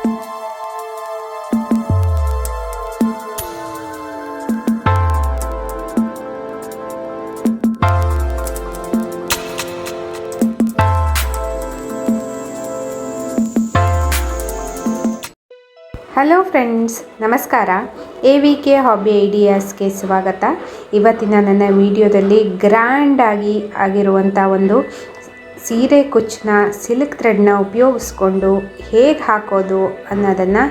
Hello friends ನಮಸ್ಕಾರ. A V K hobby ಐಡಿಯಾಸ್ಗೆ ಸ್ವಾಗತ. ಇವತ್ತಿನ ನನ್ನ ವಿಡಿಯೋದಲ್ಲಿ ಗ್ರ್ಯಾಂಡಾಗಿ ಆಗಿರುವಂಥ ಒಂದು ಸೀರೆ ಕುಚ್ಚನ್ನ ಸಿಲ್ಕ್ ಥ್ರೆಡ್ನ ಉಪಯೋಗಿಸ್ಕೊಂಡು ಹೇಗೆ ಹಾಕೋದು ಅನ್ನೋದನ್ನು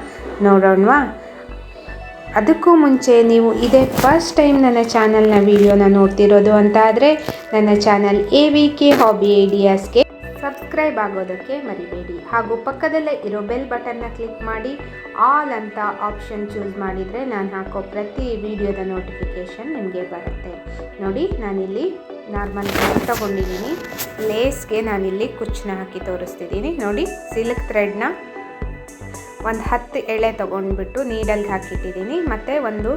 ನೋಡೋಣವಾ? ಅದಕ್ಕೂ ಮುಂಚೆ ನೀವು ಇದೇ ಫಸ್ಟ್ ಟೈಮ್ ನನ್ನ ಚಾನಲ್ನ ವಿಡಿಯೋನ ನೋಡ್ತಿರೋದು ಅಂತ ಆದರೆ ನನ್ನ channel A V K hobby ಐಡಿಯಾಸ್ಗೆ subscribe ಆಗೋದಕ್ಕೆ ಮರಿಬೇಡಿ. ಹಾಗೂ ಪಕ್ಕದಲ್ಲೇ ಇರೋ ಬೆಲ್ ಬಟನ್ನ ಕ್ಲಿಕ್ ಮಾಡಿ, ಆಲ್ ಅಂತ ಆಪ್ಷನ್ ಚೂಸ್ ಮಾಡಿದರೆ ನಾನು ಹಾಕೋ ಪ್ರತಿ ವಿಡಿಯೋದ ನೋಟಿಫಿಕೇಷನ್ ನಿಮಗೆ ಬರುತ್ತೆ. ನೋಡಿ, ನಾನಿಲ್ಲಿ ನಾರ್ಮಲ್ ತಗೊಂಡಿದ್ದೀನಿ. ಲೇಸ್ಗೆ ನಾನಿಲ್ಲಿ ಕುಚ್ಚನ್ನ ಹಾಕಿ ತೋರಿಸ್ತಿದ್ದೀನಿ. ನೋಡಿ, ಸಿಲ್ಕ್ ಥ್ರೆಡ್ನ ಒಂದು ಹತ್ತು ಎಳೆ ತೊಗೊಂಡ್ಬಿಟ್ಟು ನೀಡಲ್ಗೆ ಹಾಕಿಟ್ಟಿದ್ದೀನಿ. ಮತ್ತು ಒಂದು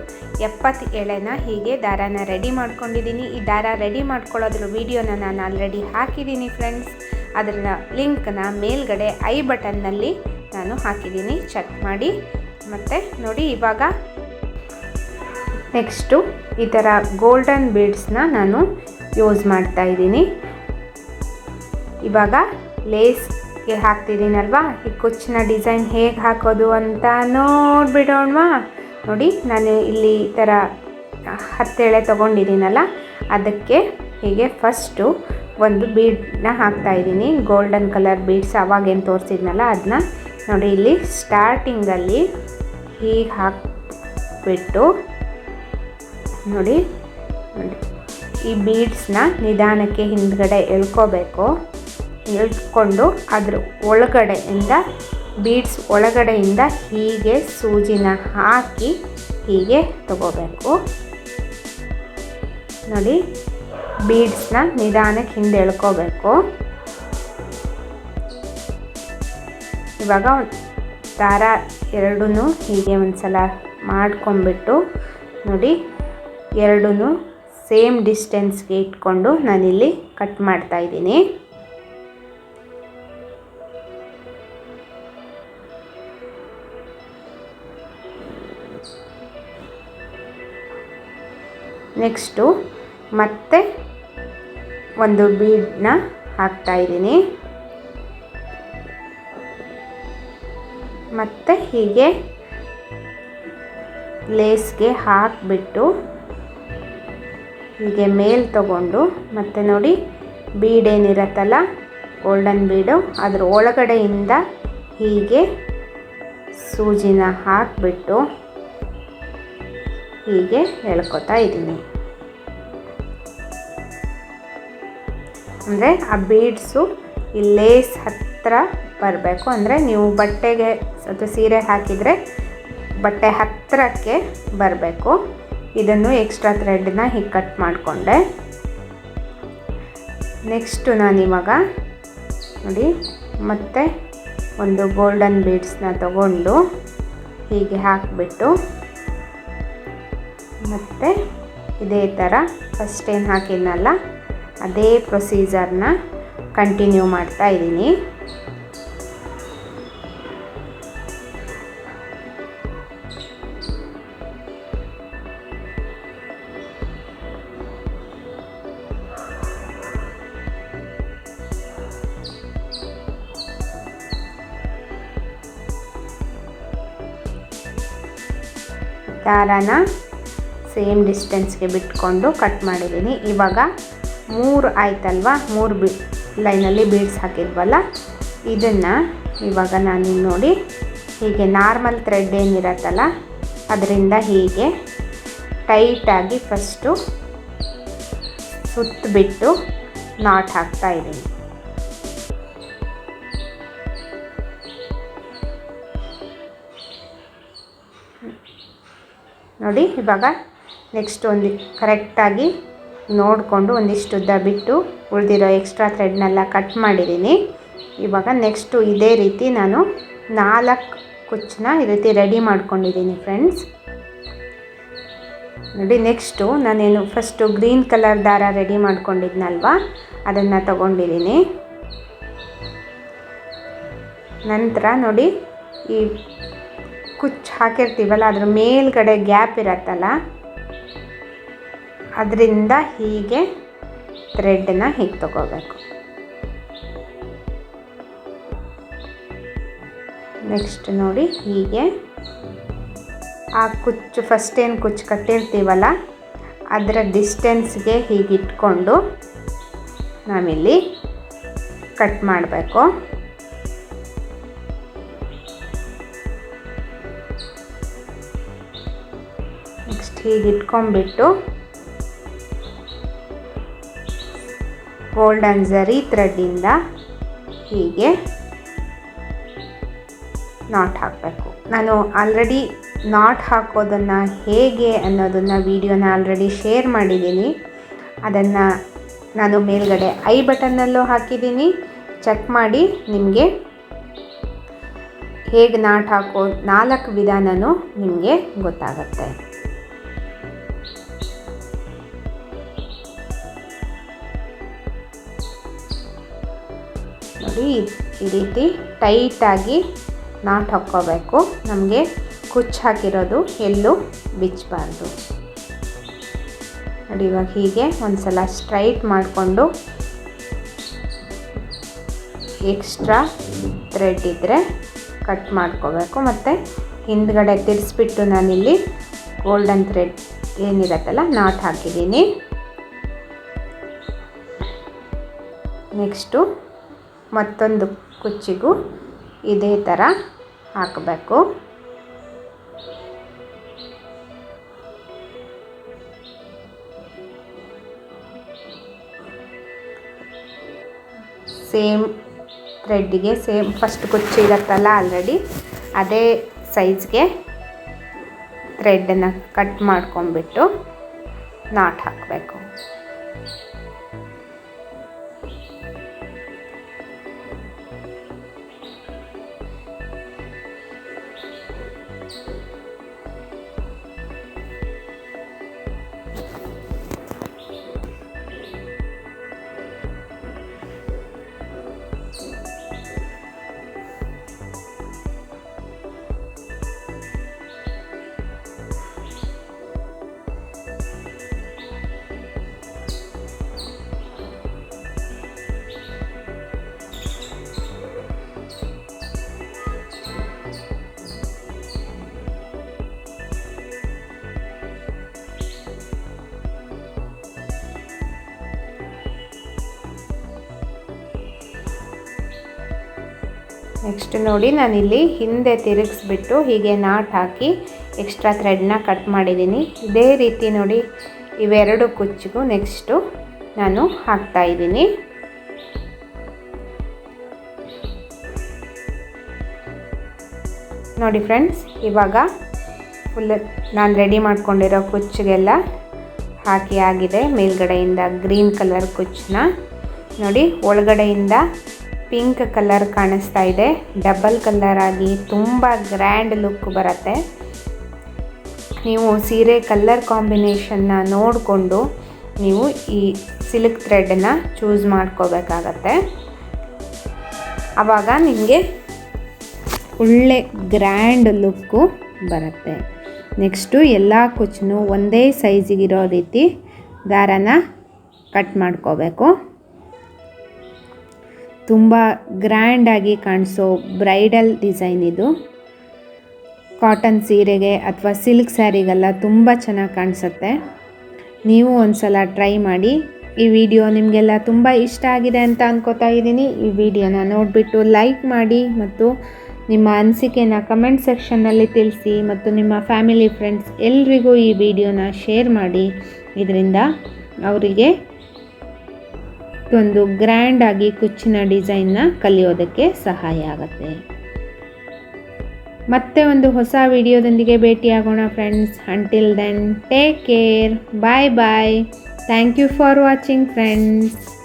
ಎಪ್ಪತ್ತು ಎಳೆನ ಹೀಗೆ ದಾರಾನ ರೆಡಿ ಮಾಡ್ಕೊಂಡಿದ್ದೀನಿ. ಈ ದಾರ ರೆಡಿ ಮಾಡ್ಕೊಳ್ಳೋದ್ರ ವೀಡಿಯೋನ ನಾನು ಆಲ್ರೆಡಿ ಹಾಕಿದ್ದೀನಿ ಫ್ರೆಂಡ್ಸ್. ಅದರ ಲಿಂಕ್ನ ಮೇಲ್ಗಡೆ ಐ ಬಟನ್ನಲ್ಲಿ ನಾನು ಹಾಕಿದ್ದೀನಿ. ಚೆಕ್ ಮಾಡಿ. ಮತ್ತು ನೋಡಿ, ಇವಾಗ ನೆಕ್ಸ್ಟು ಈ ಥರ ಗೋಲ್ಡನ್ ಬೀಡ್ಸ್ನ ನಾನು ಯೂಸ್ ಮಾಡ್ತಾ ಇದ್ದೀನಿ. ಇವಾಗ ಲೇಸ್ಗೆ ಹಾಕ್ತಿದ್ದೀನಲ್ವಾ? ಈ ಕುಚ್ಚಿನ ಡಿಸೈನ್ ಹೇಗೆ ಹಾಕೋದು ಅಂತ ನೋಡಿಬಿಡೋಣವಾ? ನೋಡಿ, ನಾನು ಇಲ್ಲಿ ಈ ಥರ ಹತ್ತೆಳೆ ತೊಗೊಂಡಿದ್ದೀನಲ್ಲ, ಅದಕ್ಕೆ ಹೀಗೆ ಫಸ್ಟು ಒಂದು ಬೀಡನ್ನ ಹಾಕ್ತಾ ಇದ್ದೀನಿ. ಗೋಲ್ಡನ್ ಕಲರ್ ಬೀಡ್ಸ್ ಅವಾಗೇನು ತೋರಿಸಿದ್ನಲ್ಲ ಅದನ್ನ ನೋಡಿ ಇಲ್ಲಿ ಸ್ಟಾರ್ಟಿಂಗಲ್ಲಿ ಹೀಗೆ ಹಾಕ್ಬಿಟ್ಟು ನೋಡಿ ನೋಡಿ. ಈ ಬೀಡ್ಸ್ನ ನಿಧಾನಕ್ಕೆ ಹಿಂದ್ಗಡೆ ಎಳ್ಕೋಬೇಕು. ಎಳ್ಕೊಂಡು ಅದ್ರ ಒಳಗಡೆಯಿಂದ ಬೀಡ್ಸ್ ಒಳಗಡೆಯಿಂದ ಹೀಗೆ ಸೂಜಿನ ಹಾಕಿ ಹೀಗೆ ತಗೋಬೇಕು. ನೋಡಿ ಬೀಡ್ಸ್ನ ನಿಧಾನಕ್ಕೆ ಹಿಂದೆ ಎಳ್ಕೋಬೇಕು. ಇವಾಗ ದಾರ ಎರಡೂ ಹೀಗೆ ಒಂದು ಸಲ ಮಾಡ್ಕೊಂಬಿಟ್ಟು ನೋಡಿ ಎರಡೂ ಸೇಮ್ ಡಿಸ್ಟೆನ್ಸ್ಗೆ ಇಟ್ಕೊಂಡು ನಾನಿಲ್ಲಿ ಕಟ್ ಮಾಡ್ತಾ ನೆಕ್ಸ್ಟು ಮತ್ತೆ ಒಂದು ಬೀಡನ್ನ ಹಾಕ್ತಾ ಇದ್ದೀನಿ. ಮತ್ತು ಹೀಗೆ ಲೇಸ್ಗೆ ಹಾಕಿಬಿಟ್ಟು ಹೀಗೆ ಮೇಲ್ ತಗೊಂಡು ಮತ್ತೆ ನೋಡಿ ಬೀಡ್ ಬೀಡೇನಿರತ್ತಲ್ಲ ಗೋಲ್ಡನ್ ಬೀಡು, ಅದರ ಒಳಗಡೆಯಿಂದ ಹೀಗೆ ಸೂಜಿನ ಹಾಕಿಬಿಟ್ಟು ಹೀಗೆ ಹೇಳ್ಕೊತಾ ಇದ್ದೀನಿ. ಅಂದರೆ ಆ ಬೀಡ್ಸು ಈ ಲೇಸ್ ಹತ್ತಿರ ಬರಬೇಕು. ಅಂದರೆ ನೀವು ಬಟ್ಟೆಗೆ ಅಥವಾ ಸೀರೆ ಹಾಕಿದರೆ ಬಟ್ಟೆ ಹತ್ತಿರಕ್ಕೆ ಬರಬೇಕು. ಇದನ್ನು ಎಕ್ಸ್ಟ್ರಾ ಥ್ರೆಡ್ನ ಹೀಗೆ ಕಟ್ ಮಾಡಿಕೊಂಡೆ. ನೆಕ್ಸ್ಟು ನಾನಿವಾಗ ನೋಡಿ, ಮತ್ತೆ ಒಂದು ಗೋಲ್ಡನ್ ಬೀಡ್ಸ್ನ ತಗೊಂಡು ಹೀಗೆ ಹಾಕಿಬಿಟ್ಟು ಮತ್ತು ಇದೇ ಥರ ಫಸ್ಟ್ ಏನು ಹಾಕಿದ್ನಲ್ಲ ಅದೇ ಪ್ರೊಸೀಜರ್ನ ಕಂಟಿನ್ಯೂ ಮಾಡ್ತಾ ಇದ್ದೀನಿ. ದಾರಾನ ಸೇಮ್ ಡಿಸ್ಟೆನ್ಸ್ಗೆ ಬಿಟ್ಕೊಂಡು ಕಟ್ ಮಾಡಿದ್ದೀನಿ. ಇವಾಗ ಮೂರು ಆಯ್ತಲ್ವ? ಮೂರು ಬಿ ಲೈನಲ್ಲಿ ಬೀಡ್ಸ್ ಹಾಕಿದ್ವಲ್ಲ? ಇದನ್ನು ಇವಾಗ ನಾನು ನೋಡಿ ಹೀಗೆ ನಾರ್ಮಲ್ ಥ್ರೆಡ್ ಏನಿರತ್ತಲ್ಲ, ಅದರಿಂದ ಹೀಗೆ ಟೈಟಾಗಿ ಫಸ್ಟು ಸುತ್ತಬಿಟ್ಟು ನಾಟ್ ಹಾಕ್ತಾ ಇದ್ದೀನಿ ನೋಡಿ ಇವಾಗ ನೆಕ್ಸ್ಟ್ ಒಂದು ಕರೆಕ್ಟಾಗಿ ನೋಡಿಕೊಂಡು ಒಂದಿಷ್ಟು ಉದ್ದ ಬಿಟ್ಟು ಉಳಿದಿರೋ ಎಕ್ಸ್ಟ್ರಾ ಥ್ರೆಡ್ನೆಲ್ಲ ಕಟ್ ಮಾಡಿದ್ದೀನಿ. ಇವಾಗ ನೆಕ್ಸ್ಟು ಇದೇ ರೀತಿ ನಾನು ನಾಲ್ಕು ಕುಚ್ಚನ್ನ ಈ ರೀತಿ ರೆಡಿ ಮಾಡ್ಕೊಂಡಿದ್ದೀನಿ ಫ್ರೆಂಡ್ಸ್ ನೋಡಿ ನೆಕ್ಸ್ಟು ನಾನೇನು ಫಸ್ಟು ಗ್ರೀನ್ ಕಲರ್ ದಾರ ರೆಡಿ ಮಾಡ್ಕೊಂಡಿದ್ನಲ್ವ? ಅದನ್ನು ತಗೊಂಡಿದ್ದೀನಿ. ನಂತರ ನೋಡಿ, ಈ ಕುಚ್ಚು ಹಾಕಿರ್ತೀವಲ್ಲ, ಅದ್ರ ಮೇಲ್ಗಡೆ ಗ್ಯಾಪ್ ಇರತ್ತಲ್ಲ ಅದರಿಂದ ಹೀಗೆ ಥ್ರೆಡ್ನ ಹೀಗೆ ತಗೋಬೇಕು. ನೆಕ್ಸ್ಟ್ ನೋಡಿ ಹೀಗೆ. ಆ ಕುಚ್ಚು ಫಸ್ಟ್ ಏನು ಕುಚ್ಚು ಕಟ್ಟಿರ್ತೀವಲ್ಲ, ಅದರ ಡಿಸ್ಟೆನ್ಸ್ಗೆ ಹೀಗೆ ಇಟ್ಕೊಂಡು ನಾವಿಲ್ಲಿ ಕಟ್ ಮಾಡಬೇಕು. ನೆಕ್ಸ್ಟ್ ಹೀಗೆ ಇಟ್ಕೊಂಡ್ಬಿಟ್ಟು ಗೋಲ್ಡನ್ ಝರಿ ಥ್ರೆಡ್ಡಿಂದ ಹೀಗೆ ನಾಟ್ ಹಾಕಬೇಕು. ನಾನು ಆಲ್ರೆಡಿ ನಾಟ್ ಹಾಕೋದನ್ನು ಹೇಗೆ ಅನ್ನೋದನ್ನು ವೀಡಿಯೋನ ಆಲ್ರೆಡಿ ಶೇರ್ ಮಾಡಿದ್ದೀನಿ. ಅದನ್ನು ನಾನು ಮೇಲ್ಗಡೆ ಐ ಬಟನ್ನಲ್ಲೂ ಹಾಕಿದ್ದೀನಿ. ಚೆಕ್ ಮಾಡಿ ನಿಮಗೆ ಹೇಗೆ ನಾಟ್ ಹಾಕೋ ನಾಲ್ಕು ವಿಧಾನನೂ ನಿಮಗೆ ಗೊತ್ತಾಗತ್ತೆ. ನೋಡಿ ಈ ರೀತಿ ಟೈಟಾಗಿ ನಾಟ್ ಹಾಕ್ಕೋಬೇಕು. ನಮಗೆ ಕುಚ್ಚು ಹಾಕಿರೋದು ಎಲ್ಲೂ ಬಿಚ್ಚಬಾರ್ದು ನೋಡಿ, ಇವಾಗ ಹೀಗೆ ಒಂದು ಸಲ ಸ್ಟ್ರೈಟ್ ಮಾಡಿಕೊಂಡು ಎಕ್ಸ್ಟ್ರಾ ಥ್ರೆಡ್ ಇದ್ದರೆ ಕಟ್ ಮಾಡ್ಕೋಬೇಕು. ಮತ್ತು ಹಿಂದ್ಗಡೆ ತಿರ್ಸ್ಬಿಟ್ಟು ನಾನಿಲ್ಲಿ ಗೋಲ್ಡನ್ ಥ್ರೆಡ್ ಏನಿರತ್ತಲ್ಲ, ನಾಟ್ ಹಾಕಿದ್ದೀನಿ. ನೆಕ್ಸ್ಟು ಮತ್ತೊಂದು ಕುಚ್ಚಿಗೂ ಇದೇ ಥರ ಹಾಕಬೇಕು. ಸೇಮ್ ಥ್ರೆಡ್ಡಿಗೆ ಸೇಮ್ ಫಸ್ಟ್ ಕುಚ್ಚು ಇರುತ್ತಲ್ಲ ಆಲ್ರೆಡಿ ಅದೇ ಸೈಜ್ಗೆ ಥ್ರೆಡ್ಡನ್ನು ಕಟ್ ಮಾಡ್ಕೊಂಬಿಟ್ಟು ನಾಟ್ ಹಾಕಬೇಕು. ನೆಕ್ಸ್ಟ್ ನೋಡಿ ನಾನಿಲ್ಲಿ ಹಿಂದೆ ತಿರುಗಿಸ್ಬಿಟ್ಟು ಹೀಗೆ ನಾಟ್ ಹಾಕಿ ಎಕ್ಸ್ಟ್ರಾ ಥ್ರೆಡ್ನ ಕಟ್ ಮಾಡಿದ್ದೀನಿ. ಇದೇ ರೀತಿ ನೋಡಿ ಇವೆರಡು ಕುಚ್ಚಿಗೂ ನೆಕ್ಸ್ಟು ನಾನು ಹಾಕ್ತಾ ಇದ್ದೀನಿ. ನೋಡಿ ಫ್ರೆಂಡ್ಸ್, ಇವಾಗ ಫುಲ್ ನಾನು ರೆಡಿ ಮಾಡ್ಕೊಂಡಿರೋ ಕುಚ್ಚಿಗೆಲ್ಲ ಹಾಕಿ ಆಗಿದೆ. ಮೇಲ್ಗಡೆಯಿಂದ ಗ್ರೀನ್ ಕಲರ್ ಕುಚ್ಚನ್ನ ನೋಡಿ, ಒಳಗಡೆಯಿಂದ ಪಿಂಕ್ ಕಲರ್ ಕಾಣಿಸ್ತಾ ಇದೆ. ಡಬಲ್ ಕಲರ್ ಆಗಿ ತುಂಬ ಗ್ರ್ಯಾಂಡ್ ಲುಕ್ ಬರುತ್ತೆ. ನೀವು ಸೀರೆ ಕಲರ್ ಕಾಂಬಿನೇಷನ್ನ ನೋಡಿಕೊಂಡು ನೀವು ಈ ಸಿಲ್ಕ್ ಥ್ರೆಡನ್ನು ಚೂಸ್ ಮಾಡ್ಕೋಬೇಕಾಗತ್ತೆ. ಆವಾಗ ನಿಮಗೆ ಒಳ್ಳೆ ಗ್ರ್ಯಾಂಡ್ ಲುಕ್ಕು ಬರುತ್ತೆ. ನೆಕ್ಸ್ಟು ಎಲ್ಲ ಕುಚ್ಚು ಒಂದೇ ಸೈಜಿಗಿರೋ ರೀತಿ ದಾರನ ಕಟ್ ಮಾಡ್ಕೋಬೇಕು. ತುಂಬ ಗ್ರ್ಯಾಂಡಾಗಿ ಕಾಣಿಸೋ ಬ್ರೈಡಲ್ ಡಿಸೈನ್ ಇದು. ಕಾಟನ್ ಸೀರೆಗೆ ಅಥವಾ ಸಿಲ್ಕ್ ಸ್ಯಾರಿಗೆಲ್ಲ ತುಂಬ ಚೆನ್ನಾಗಿ ಕಾಣಿಸುತ್ತೆ. ನೀವು ಒಂದು ಸಲ ಟ್ರೈ ಮಾಡಿ. ಈ ವಿಡಿಯೋ ನಿಮಗೆಲ್ಲ ತುಂಬ ಇಷ್ಟ ಆಗಿದೆ ಅಂತ ಅನ್ಕೋತಾ ಇದ್ದೀನಿ. ಈ ವಿಡಿಯೋನ ನೋಡಿಬಿಟ್ಟು ಲೈಕ್ ಮಾಡಿ ಮತ್ತು ನಿಮ್ಮ ಅನಿಸಿಕೆನ ಕಮೆಂಟ್ ಸೆಕ್ಷನ್ನಲ್ಲಿ ತಿಳಿಸಿ ಮತ್ತು ನಿಮ್ಮ ಫ್ಯಾಮಿಲಿ ಫ್ರೆಂಡ್ಸ್ ಎಲ್ರಿಗೂ ಈ ವಿಡಿಯೋನ ಶೇರ್ ಮಾಡಿ. ಇದರಿಂದ ಅವರಿಗೆ ಒಂದು ಗ್ರ್ಯಾಂಡ್ ಆಗಿ ಕುಚ್ಚಿನ ಡಿಸೈನ್ನ ಕಲಿಯೋದಕ್ಕೆ ಸಹಾಯ ಆಗುತ್ತೆ. ಮತ್ತೆ ಒಂದು ಹೊಸ ವಿಡಿಯೋದೊಂದಿಗೆ ಭೇಟಿಯಾಗೋಣ friends until then take care bye bye thank you for watching friends